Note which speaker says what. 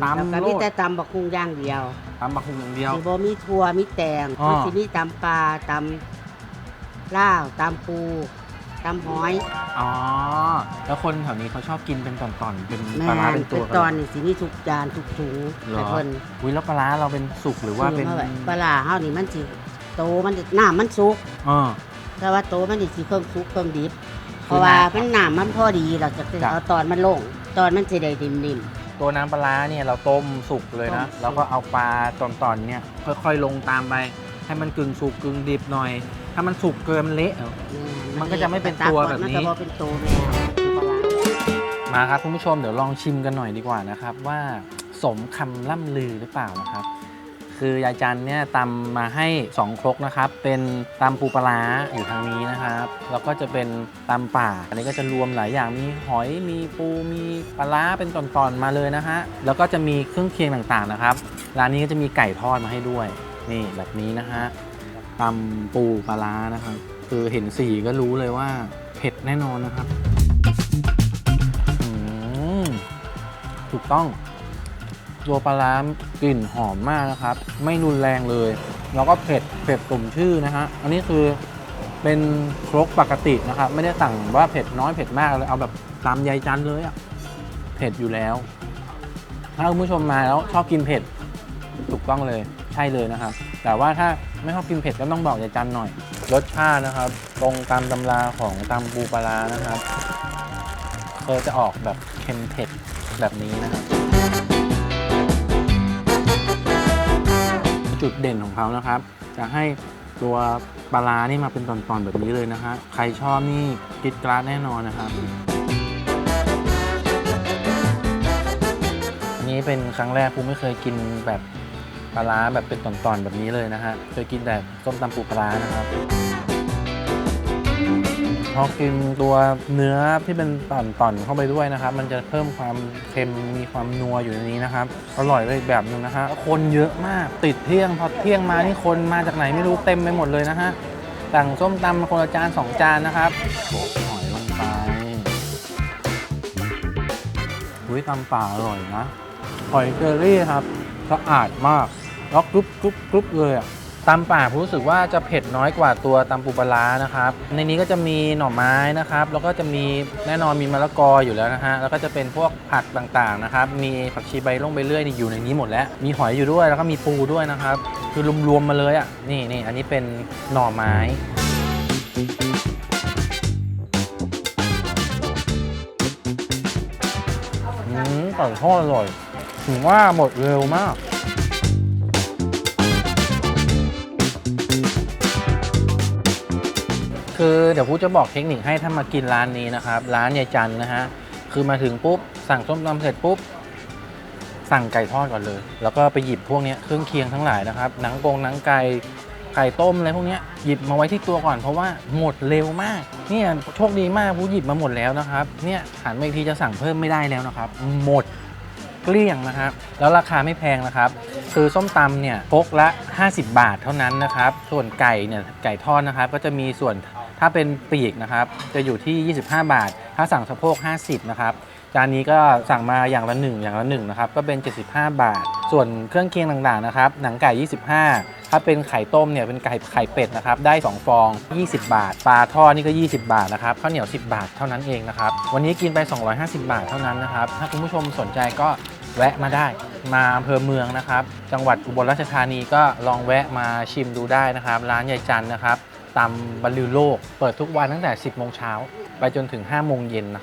Speaker 1: แล้วก็
Speaker 2: ตำโล
Speaker 1: มี
Speaker 2: ด
Speaker 1: แต่ตำบักคุงอย่างเดียว
Speaker 2: ตำบักหุ่งอย่างเดียว
Speaker 1: สิบ่มีถั่วมีแตง
Speaker 2: อ๋อ
Speaker 1: มันสิมีตำปลาตำลาวตำปูตำหอย
Speaker 2: อ๋อ แล้วคนแถวนี้เขาชอบกินเป็นตอนๆ เป็น
Speaker 1: แม่
Speaker 2: ปลาร้าเป็น
Speaker 1: น
Speaker 2: ตัว
Speaker 1: เป็นตอนนี่สิมีทุกจานทุกถุง
Speaker 2: เหร
Speaker 1: แต่
Speaker 2: อ
Speaker 1: เพิ่น
Speaker 2: อุ้ยแล้วปลาร้าเราเป็นสุกหรือว่าเป็น
Speaker 1: ซื้อมไปลาร้าเฮานี่มันสิโตมันสิน้ำมันสุก
Speaker 2: อ๋อ
Speaker 1: แต่ว่าโตมันนี่สิเครื่องสุกเครื่องดิบ
Speaker 2: คือ
Speaker 1: เพราะว่า
Speaker 2: น้ำ
Speaker 1: มันน้ำมันพอดีเราจะ
Speaker 2: จ้ะ
Speaker 1: เอาตอนมันลง ตอนมันสิได้นิ่ม
Speaker 2: ตัวน้ำปลาร้าเนี่ยเราต้มสุกเลยนะ
Speaker 1: ต้มสุก
Speaker 2: แล้วก็เอาปลาตอนๆเนี่ยค่อยๆลงตามไป ให้มันกึ่งสุกกึ่งดิบหน่อย ถ้ามันสุกเกินมันเละเอา
Speaker 1: ๆ
Speaker 2: มันก็จะไม่เป็นตัวแบบนี้
Speaker 1: มันก็บ่เป็นตัวแม่คือปลาร้า
Speaker 2: มาครับคุณผู้ชมเดี๋ยวลองชิมกันหน่อยดีกว่านะครับ ว่าสมคำล่ำลือหรือเปล่านะครับ คือยายจันเนี่ยตำมาให้ 2 ครกนะครับ เป็นตำปูปลาร้าอยู่ทางนี้นะครับ แล้วก็จะเป็นตำป่า อันนี้ก็จะรวมหลายอย่างมีหอยมีปูมีปลาร้าเป็นตอนๆมาเลยนะฮะแล้วก็จะมีเครื่องเคียงต่างๆนะครับร้านนี้ก็จะมีไก่ทอดมาให้ด้วย นี่แบบนี้นะฮะตำปูปลาร้านะครับ คือเห็นสีก็รู้เลยว่าเผ็ดแน่นอนนะครับถูกต้อง ตัวปลาร้ากลิ่นหอมมากนะครับ ไม่รุนแรงเลย แล้วก็เผ็ดเผ็ดสมชื่อนะฮะอันนี้คือเป็นครกปกตินะครับ ไม่ได้สั่งว่าเผ็ดน้อยเผ็ดมากเลยเอาแบบตามยายจันเลยอะเผ็ดอยู่แล้ว ถ้าคุณผู้ชมมาแล้วชอบกินเผ็ดถูกต้องเลยใช่เลยนะครับ แต่ว่าถ้าไม่ชอบกินเผ็ดก็ต้องบอกยายจันหน่อย รสชาตินะครับ ตรงตามตำราของตำปูปลาร้านะครับเออจะออกแบบเค็มเผ็ดแบบนี้นะครับ จุดเด่นของเขานะครับ จะให้ตัวปลาร้านี่มาเป็นตอนๆแบบนี้เลยนะฮะใครชอบนี่กิดกราดแน่นอนนะครับอันนี้เป็นครั้งแรกผมไม่เคยกินแบบปลาร้าแบบเป็นตอนๆแบบนี้เลยนะฮะเคยกินแต่ส้มตำปูปลานะครับ อกินตัวเนื้อที่เป็นต่อนๆเข้าไปด้วยนะครับ มันจะเพิ่มความเค็มมีความนัวอยู่ในนี้นะครับอร่อยเลยอีกแบบหนึ่งนะฮะคนเยอะมากติดเที่ยงพอเที่ยงมานี่คนมาจากไหนไม่รู้เต็มไปหมดเลยนะฮะสั่งส้มตำคนละจานสองจานนะครับโขลกหอยลงไปอุ้ยตำป่าอร่อยนะหอยเจอรี่ครับสะอาดมากแล้วกรุบกรุบกรุบเลยอะ ตำป่าผมรู้สึกว่าจะเผ็ดน้อยกว่าตัวตำปูปลาร้านะครับ ในนี้ก็จะมีหน่อไม้นะครับ แล้วก็จะมีแน่นอนมีมะละกออยู่แล้วนะฮะ แล้วก็จะเป็นพวกผักต่างๆนะครับ มีผักชีใบล่งใบเลื่อยนี่อยู่ในนี้หมดแล้ว มีหอยอยู่ด้วย แล้วก็มีปูด้วยนะครับ คือรวมๆมาเลยอะ นี่นี่อันนี้เป็นหน่อไม้อืมไก่ทอดอร่อย ถึงว่าหมดเร็วมาก คือเดี๋ยวพูจะบอกเทคนิคให้ถ้ามากินร้านนี้นะครับ ร้านยายจันนะฮะ คือมาถึงปุ๊บ สั่งส้มตำเสร็จปุ๊บ สั่งไก่ทอดก่อนเลย แล้วก็ไปหยิบพวกนี้เครื่องเคียงทั้งหลายนะครับ หนังกงหนังไก่ไก่ต้มอะไรพวกนี้หยิบมาไว้ที่ตัวก่อนเพราะว่าหมดเร็วมาก เนี่ยโชคดีมากผู้หยิบมาหมดแล้วนะครับ เนี่ยหันมาอีกทีจะสั่งเพิ่มไม่ได้แล้วนะครับ หมดเกลี้ยงนะครับ แล้วราคาไม่แพงนะครับ คือส้มตำเนี่ยพกละ 50 บาทเท่านั้นนะครับ ส่วนไก่เนี่ยไก่ทอดนะครับ ก็จะมีส่วน ถ้าเป็นปีกนะครับจะอยู่ที่ 25 บาท ถ้าสั่งสะโพก 50 นะครับจานนี้ก็สั่งมาอย่างละหนึ่งอย่างละหนึ่งนะครับก็เป็น 75 บาท ส่วนเครื่องเคียงต่างๆนะครับหนังไก่ 25 ถ้าเป็นไข่ต้มเนี่ยเป็นไก่ไข่เป็ดนะครับได้ 2 ฟอง 20 บาท ปลาทอดนี่ก็ 20 บาทนะครับข้าวเหนียว 10 บาทเท่านั้นเองนะครับวันนี้กินไป 250 บาทเท่านั้นนะครับถ้าคุณผู้ชมสนใจก็แวะมาได้มาอำเภอเมืองนะครับ จังหวัดอุบลราชธานีก็ลองแวะมาชิมดูได้นะครับ ร้านยายจันนะครับ ตามบรรลือโลก เปิดทุกวันตั้งแต่ 10 โมงเช้า ไปจนถึง 5 โมงเย็นนะ